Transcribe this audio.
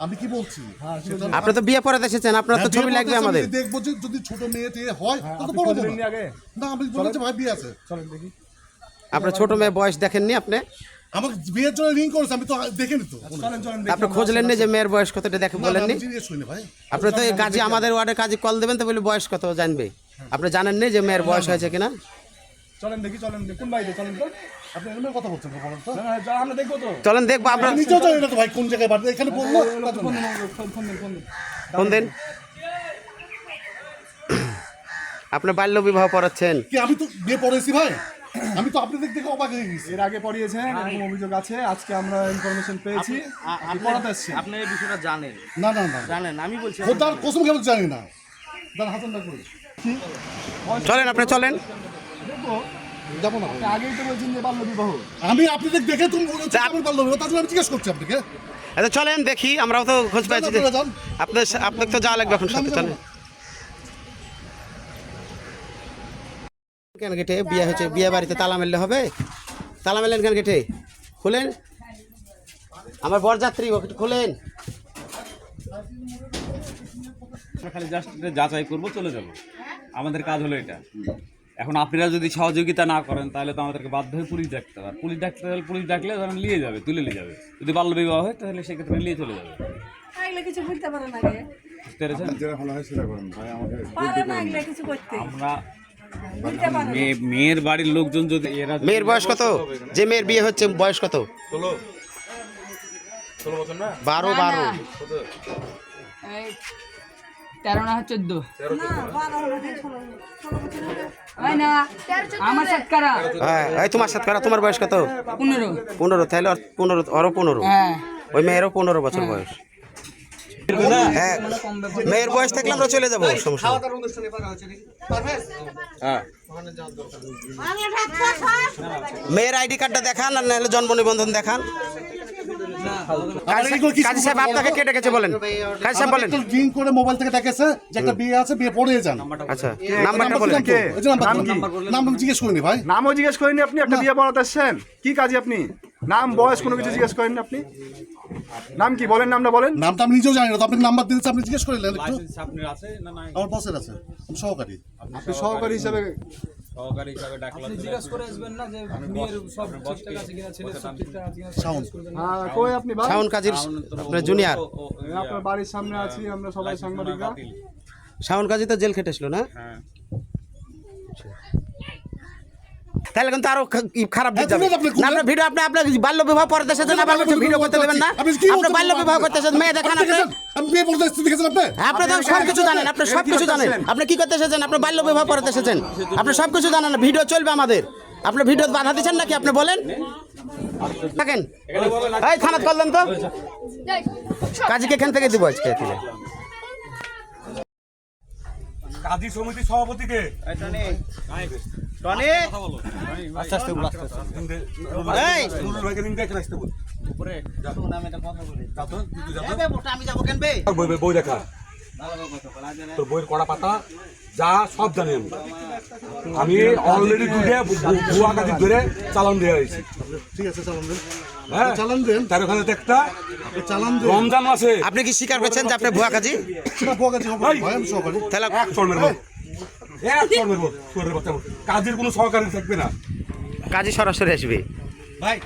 আমি কি বলছি? সেটা আপনি তো বিয়ে পড়াতে এসেছেন আপনার তো হ্যাঁ, ছবি লাগবে আমাদের। দেখব যে যদি ছোট মেয়ে টেয়ে হয় হ্যাঁ, তত বড় না আমি বলেছি ভাই বিয়ে আছে। চলেন দেখি। আপনার ছোট মেয়ে বয়স দেখেননি আপনি? আমাকে বিয়ের জন্য রিং করেছে আমি তো দেখিনি তো। চলেন আপনি খোঁজলেন না যে মেয়ের বয়স কতটা দেখে না, না, বলেননি? আপনি তো এই কাজে আমাদের ওয়ার্ডে কাজে কল দেবেন তো বলে বয়স কত জানবে। আপনি জানেন না যে মেয়ের বয়স হয়েছে কিনা? চলেন দেখি চলেন দেখি। কোন বাড়িতে চলেন তো। আপনি এমন কথা বলছেন বলেন তো না, না, যা, আমরা দেখব তো। চলেন দেখব আপনার নিজেও তো ভাই কোন জায়গায় এখানে বলল ফোন দিন আমাকে, ফোন ফোন দিন। ফোন দিন। আপনি বাল্য বিবাহ পড়াচ্ছেন। কি আমি তো বিয়ে পড়েছি ভাই? আমি তো আপনাদের দেখে অবাক হয়ে গেছি। এর আগে পড়িয়েছেন এরকম অভিযোগ আছে। আজকে আমরা ইনফরমেশন পেয়েছি। আপনি পড়াতে আপনি এই বিষয়টা জানেন। না না না। জানেন আমি বলছি খোদার কসম কেমন জানি না। হাসান চলেন আপনি চলেন। যাব না। আগেই তো বলছেন যে বাল্য বিবাহ। আমি আপনাদের দেখে তুমি বলেছি আমি পারল তার জন্য আমি জিজ্ঞেস করছি আপনাকে। আচ্ছা চলেন দেখি আমরাও তো খোঁজ পাইছি যে আপনারা আপনার আপনাকে তো যাওয়া লাগবে এখন সাথে চলেন। কেন গেটে? বিয়ে হয়েছে বিয়ে বাড়িতে তালা মেললে হবে। তালা মেলেন কেন গেটে? খুলেন। আমার বরযাত্রী একটু খুলেন। আমরা খালি জাস্ট যাচাই করব চলে যাব। আমাদের কাজ হলো এটা। এখন আপনারা যদি সহযোগিতা না করেন তাহলে তো আমাদেরকে বাধ্য হয়ে পুলিশ ডাকতে হবে। পুলিশ ডাকতে হলে পুলিশ ডাকলে ধরেন নিয়ে যাবে তুলে নিয়ে যাবে। যদি বাল্য বিবাহ হয় তাহলে সেক্ষেত্রে নিয়ে চলে যাবে। কিছু পারে না আমরা মেয়ের বাড়ির লোকজন যদি এরা মেয়ের বয়স কত? যে মেয়ের বিয়ে হচ্ছে বয়স কত? বারো বারো। তেরো না চোদ্দ। হয়। না। আমার সাতকারা হ্যাঁ এই তোমার সাথে করা? তোমার বয়স কত? পনেরো। পনেরো তাহলে পনেরো আরও পনেরো। হ্যাঁ। ওই মেয়েরও পনেরো বছর বয়স। হ্যাঁ। মেয়ের বয়স থাকলে আমরা চলে যাব সমস্যা হ্যাঁ। মেয়ের আইডি কার্ডটা দেখান আর নাহলে জন্ম নিবন্ধন দেখান। কাজী কাজী সাহেব আপনাকে কে ডেকেছে বলেন? কাজী সাহেব বলেন। রিং করে মোবাইল থেকে দেখেছে যে একটা বিয়ে আছে বিয়ে পড়ে যান। আচ্ছা নাম্বারটা বলেন কি? যে নাম জিজ্ঞেস করিনি ভাই। নামও জিজ্ঞেস আপনি একটা বিয়ে পড়াতে এসছেন। কি কাজে আপনি? নাম বয়স কোনো কিছু জিজ্ঞেস করেননি আপনি নাম কি বলেন নামটা বলেন নামটা আমি নিজেও জানি না তো আপনি নাম্বার দিয়েছে আপনি জিজ্ঞেস করলেন একটু আপনার আছে না নাই আমার বসের আছে আমি সহকারী আপনি সহকারী হিসাবে সহকারী হিসাবে ডাকলাম জিজ্ঞেস করে আসবেন না যে মেয়ের সব ঠিকঠাক আছে কিনা ছেলের সব ঠিকঠাক আছে কিনা সাউন্ড হ্যাঁ কই আপনি ভাই শাওন কাজীর আপনার জুনিয়র আপনার বাড়ির সামনে আছি আমরা সবাই সাংবাদিকরা কাজী তো জেল খেটেছিল না হ্যাঁ তাহলে কিন্তু আরও খারাপ দিক যাবে। না আপনার ভিডিও আপনি আপনার বাল্য বিবাহ পড়তে এসেছেন আবার বলছেন ভিডিও করতে দেবেন না। আপনি কি আপনি বলতে বাল্য বিবাহ করতে এসেছেন মেয়ে দেখান আপনি আপনি দেখেছেন? আমি বিয়ে পড়তে এসেছি দেখেছেন আপনি? আপনি তো সব কিছু জানেন আপনি সব কিছু জানেন। আপনি কি করতে এসেছেন? আপনি বাল্য বিবাহ পড়াতে এসেছেন আপনি সব কিছু জানেন না। ভিডিও চলবে আমাদের। আপনি ভিডিও বাধা দিচ্ছেন নাকি? আপনি বলেন। থাকেন। এই থানাত করলেন তো। কাজীকে এখান থেকে দিব আজকে যাব কেন বে? বই দেখা। তোর বইয়ের কড়া পাতা যা সব জানি আমি। আমি অলরেডি দুটো ভুয়া কাজে ধরে চালান দিয়ে আইছি। ঠিক আছে চালান হ্যাঁ। চালান দেন। তার ওখানে তো একটা আপনি চালান দেন। রমজান মাসে। আপনি কি স্বীকার করছেন যে আপনি ভুয়া কাজী? সেটা ভুয়া কাজে হবে ভাই আমি সহকারী। তাহলে এক এক কাজের কোনো সহকারী থাকবে না। কাজী সরাসরি আসবে। ভাই